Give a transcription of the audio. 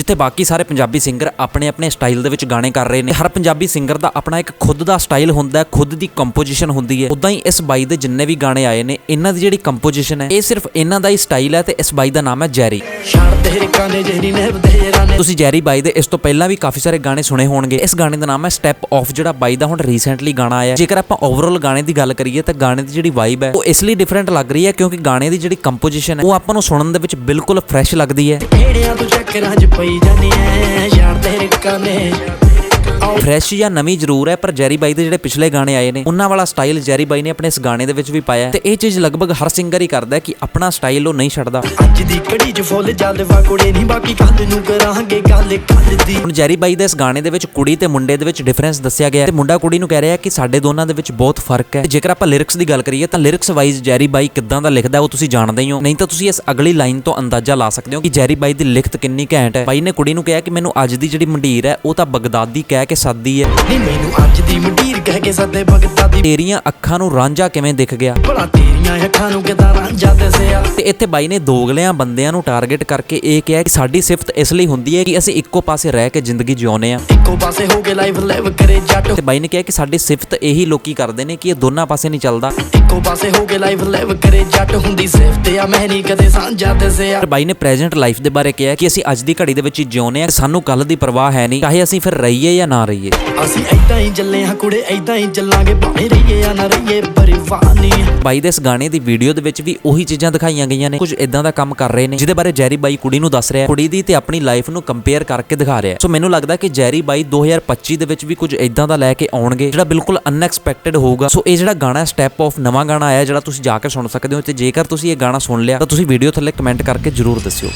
ਜਿੱਥੇ ਬਾਕੀ ਸਾਰੇ ਪੰਜਾਬੀ ਸਿੰਗਰ ਆਪਣੇ ਆਪਣੇ ਸਟਾਈਲ ਦੇ ਵਿੱਚ ਗਾਣੇ ਕਰ ਰਹੇ ਨੇ। ਹਰ ਪੰਜਾਬੀ ਸਿੰਗਰ ਦਾ ਆਪਣਾ ਇੱਕ ਖੁਦ ਦਾ ਸਟਾਈਲ ਹੁੰਦਾ ਹੈ, ਖੁਦ ਦੀ ਕੰਪੋਜੀਸ਼ਨ ਹੁੰਦੀ ਹੈ। ਉਦਾਂ ਹੀ ਇਸ ਬਾਈ ਦੇ ਜਿੰਨੇ ਵੀ ਗਾਣੇ ਆਏ ਨੇ, ਇਹਨਾਂ ਦੀ ਜਿਹੜੀ ਕੰਪੋਜੀਸ਼ਨ ਹੈ, ਇਹ ਸਿਰਫ ਇਹਨਾਂ ਦਾ ਹੀ ਸਟਾਈਲ ਹੈ ਤੇ ਇਸ ਬਾਈ ਦਾ ਨਾਮ ਹੈ ਜੈਰੀ। ਤੇਰੇ ਜਿਹੜੀ ਨਹਿਬ ਤੁਸੀਂ ਜੈਰੀ ਬਾਈ ਦੇ ਇਸ ਤੋਂ ਪਹਿਲਾਂ ਵੀ ਕਾਫੀ ਸਾਰੇ ਗਾਣੇ ਸੁਣੇ ਹੋਣਗੇ। ਇਸ ਗਾਣੇ ਦਾ ਨਾਮ ਹੈ ਸਟੈਪ ਆਫ ਜਿਹੜਾ ਬਾਈ ਦਾ ਹੁਣ ਰੀਸੈਂਟਲੀ ਗਾਣਾ ਆਇਆ। ਜੇਕਰ ਆਪਾਂ ਓਵਰਆਲ ਗਾਣੇ ਦੀ ਗੱਲ ਕਰੀਏ ਤਾਂ ਗਾਣੇ ਦੀ ਜਿਹੜੀ ਵਾਈਬ ਹੈ ਉਹ ਇਸ ਲਈ ਡਿਫਰੈਂਟ ਲੱਗ ਰਹੀ ਹੈ ਕਿਉਂਕਿ ਗਾਣੇ ਦੀ ਜਿਹੜੀ ਕੰਪੋਜੀਸ਼ਨ ਹੈ ਉਹ ਆਪਾਂ ਨੂੰ ਸੁਣਨ ਦੇ ਵਿੱਚ ਬਿਲਕੁਲ ਫਰੈਸ਼ ਲੱਗਦੀ ਹੈ। ਕਿਹੜਿਆਂ ਤੂੰ ਚੱਕਰਾਂ 'ਚ ਪਈ ਜਾਨੀ ਐ ਛੱਡ ਤੇਰੇ ਕਾਨੇ ਫਰੈਸ਼ ਜਾਂ ਨਵੀਂ ਜ਼ਰੂਰ ਹੈ ਪਰ ਜੈਰੀ ਬਾਈ ਦੇ ਜਿਹੜੇ ਪਿਛਲੇ ਗਾਣੇ ਆਏ ਨੇ ਉਹਨਾਂ ਵਾਲਾ ਸਟਾਈਲ ਜੈਰੀ ਬਾਈ ਨੇ ਆਪਣੇ ਇਸ ਗਾਣੇ ਦੇ ਵਿੱਚ ਵੀ ਪਾਇਆ ਤੇ ਇਹ ਚੀਜ਼ ਲਗਭਗ ਹਰ ਸਿੰਗਰ ਹੀ ਕਰਦਾ ਹੈ ਕਿ ਆਪਣਾ ਸਟਾਈਲ ਉਹ ਨਹੀਂ ਛੱਡਦਾ। ਅੱਜ ਦੀ ਕੜੀ 'ਚ ਫੁੱਲ ਜਲਵਾ ਕੁੜੇ ਨਹੀਂ ਬਾਕੀ ਕੱਲ ਨੂੰ ਕਰਾਂਗੇ ਗੱਲ ਕੱਲ ਦੀ। ਹੁਣ ਜੈਰੀ ਬਾਈ ਦੇ ਇਸ ਗਾਣੇ ਦੇ ਵਿੱਚ ਕੁੜੀ ਤੇ ਮੁੰਡੇ ਦੇ ਵਿੱਚ ਡਿਫਰੈਂਸ ਦੱਸਿਆ ਗਿਆ ਤੇ ਮੁੰਡਾ ਕੁੜੀ ਨੂੰ ਕਹਿ ਰਿਹਾ ਕਿ ਸਾਡੇ ਦੋਨਾਂ ਦੇ ਵਿੱਚ ਬਹੁਤ ਫ਼ਰਕ ਹੈ। ਤੇ ਜੇਕਰ ਆਪਾਂ ਲਿਰਿਕਸ ਦੀ ਗੱਲ ਕਰੀਏ ਤਾਂ ਲਿਰਿਕਸ ਵਾਈਜ਼ ਜੈਰੀ ਬਾਈ ਕਿੱਦਾਂ ਦਾ ਲਿਖਦਾ ਉਹ ਤੁਸੀਂ ਜਾਣਦੇ ਹੀ ਹੋ। ਨਹੀਂ ਤਾਂ ਤੁਸੀਂ ਇਸ ਅਗਲੀ ਲਾਈਨ ਤੋਂ ਅੰਦਾਜ਼ਾ ਲਾ ਸਕਦੇ ਹੋ ਕਿ ਜੈਰੀ ਬਾਈ ਦੀ ਲਿਖਤ ਕਿੰਨੀ ਘੈਂਟ ਹੈ। ਬਾਈ ਨੇ ਕੁੜੀ ਨੂੰ ਕਿਹਾ ਕਿ ਮੈਨੂੰ ਅੱਜ ਦੀ ਜਿਹੜੀ ਮੰਡੀਰ ਹੈ ਉਹ ਤਾਂ ਬਗਦਾਦੀ ਕਹਿ ਕੇ ਸੱਦਦੀ ਹੈ ਨਹੀਂ ਮੈਨੂੰ ਅੱਜ ਦੀ ਮੰਡੀਰ ਕਹਿ ਕੇ ਸੱਦੇ ਬਗਦਾਦੀ ਤੇਰੀਆਂ ਅੱਖਾਂ ਨੂੰ ਰਾਂਝਾ ਕਿਵੇਂ ਦਿਖ ਗਿਆ? ਭਲਾ ਤੇਰੀਆਂ ਅੱਖਾਂ ਨੂੰ ਕਿਦਾਂ ਰਾਂਝਾ ਦੱਸਿਆ ਤੇ ਇੱਥੇ ਬਾਈ ਨੇ ਦੋਗਲਿਆਂ ਬੰਦਿਆਂ ਨੂੰ ਟਾਰਗੇਟ ਕਰਕੇ ਇਹ ਕਿਹਾ ਕਿ ਸਾਡੀ ਸਿਫਤ ਇਸ ਲਈ ਹੁੰਦੀ ਹੈ ਕਿ ਅਸੀਂ ਇੱਕੋ ਪਾਸੇ ਰਹਿ ਕੇ ਜ਼ਿੰਦਗੀ ਜਿਉਂਦੇ ਆ। ਇੱਕੋ ਪਾਸੇ ਹੋ ਕੇ ਲਾਈਫ ਲਿਵ ਕਰੇ ਜੱਟ। ਤੇ ਬਾਈ ਨੇ ਕਿਹਾ ਕਿ ਸਾਡੀ ਸਿਫਤ ਇਹੀ ਲੋਕੀ ਕਰਦੇ ਨੇ ਕਿ ਇਹ ਦੋਨਾਂ ਪਾਸੇ ਨਹੀਂ ਚੱਲਦਾ। ਇੱਕੋ ਪਾਸੇ ਹੋ ਕੇ ਲਾਈਫ ਲਿਵ ਕਰੇ ਜੱਟ। ਹੁੰਦੀ ਸਿਫਤ ਆ ਮੈਂ ਨਹੀਂ ਕਦੇ ਸਾਂਝਾ ਦੱਸਿਆ ਪਰ ਬਾਈ ਨੇ ਪ੍ਰੈਜ਼ੈਂਟ ਲਾਈਫ ਦੇ ਬਾਰੇ ਕਿਹਾ ਕਿ ਅਸੀਂ ਅੱਜ ਦੀ ਘੜੀ ਦੇ ਵਿੱਚ ਜਿਉਂਦੇ ਆ ਸਾਨੂੰ ਕੱਲ ਦੀ ਪਰਵਾਹ ਹੈ ਨਹੀਂ ਚਾਹੇ ਅਸੀਂ ਫਿਰ ਰਹੀਏ ਜਾਂ ਨਾ ਰਹੀਏ। ਅਸੀਂ ਐਦਾਂ ਹੀ ਚੱਲੇ ਹਾਂ ਕੁੜੇ ਐਦਾਂ ਹੀ ਚੱਲਾਂਗੇ ਭਾਵੇਂ ਰਹੀਏ ਜਾਂ ਨਾ ਰਹੀਏ ਨਹੀਂ ਬਾਈ ਦੇ ਇਸ ਗਾਣੇ ਦੀ ਵੀਡੀਓ ਦੇ ਵਿੱਚ ਵੀ ਉਹੀ ਚੀਜ਼ਾਂ ਦਿਖਾਈਆਂ ਗਈਆਂ ਨੇ। ਕੁਝ ਇਦਾਂ ਦਾ ਕੰਮ ਕਰ ਰਹੇ ਨੇ, ਜਿਹਦੇ ਬਾਰੇ ਜੈਰੀ ਬਾਈ ਕੁੜੀ ਨੂੰ ਦੱਸ ਰਿਹਾ ਕੁੜੀ ਦੀ ਤੇ ਆਪਣੀ ਲਾਈਫ ਨੂੰ ਕੰਪੇਅਰ ਕਰਕੇ ਦਿਖਾ ਰਿਹਾ ਸੋ ਮੈਨੂੰ ਲੱਗਦਾ ਕਿ ਜੈਰੀ ਬਾਈ 2025 ਦੇ ਵਿੱਚ ਵੀ ਕੁਝ ਇਦਾਂ ਦਾ ਲੈ ਕੇ ਆਉਣਗੇ, ਜਿਹੜਾ ਬਿਲਕੁਲ ਅਨਐਕਸਪੈਕਟਡ ਹੋਊਗਾ। ਸੋ ਇਹ ਜਿਹੜਾ ਗਾਣਾ ਸਟੈਪ ਆਫ ਨਵਾਂ ਗਾਣਾ ਆਇਆ, ਜਿਹੜਾ ਤੁਸੀਂ ਜਾ ਕੇ ਸੁਣ ਸਕਦੇ ਹੋ ਤੇ ਜੇਕਰ ਤੁਸੀਂ ਇਹ ਗਾਣਾ ਸੁਣ ਲਿਆ, ਤਾਂ ਤੁਸੀਂ ਵੀਡੀਓ ਥੱਲੇ ਕਮੈਂਟ ਕਰਕੇ ਜਰੂਰ ਦੱਸਿਓ।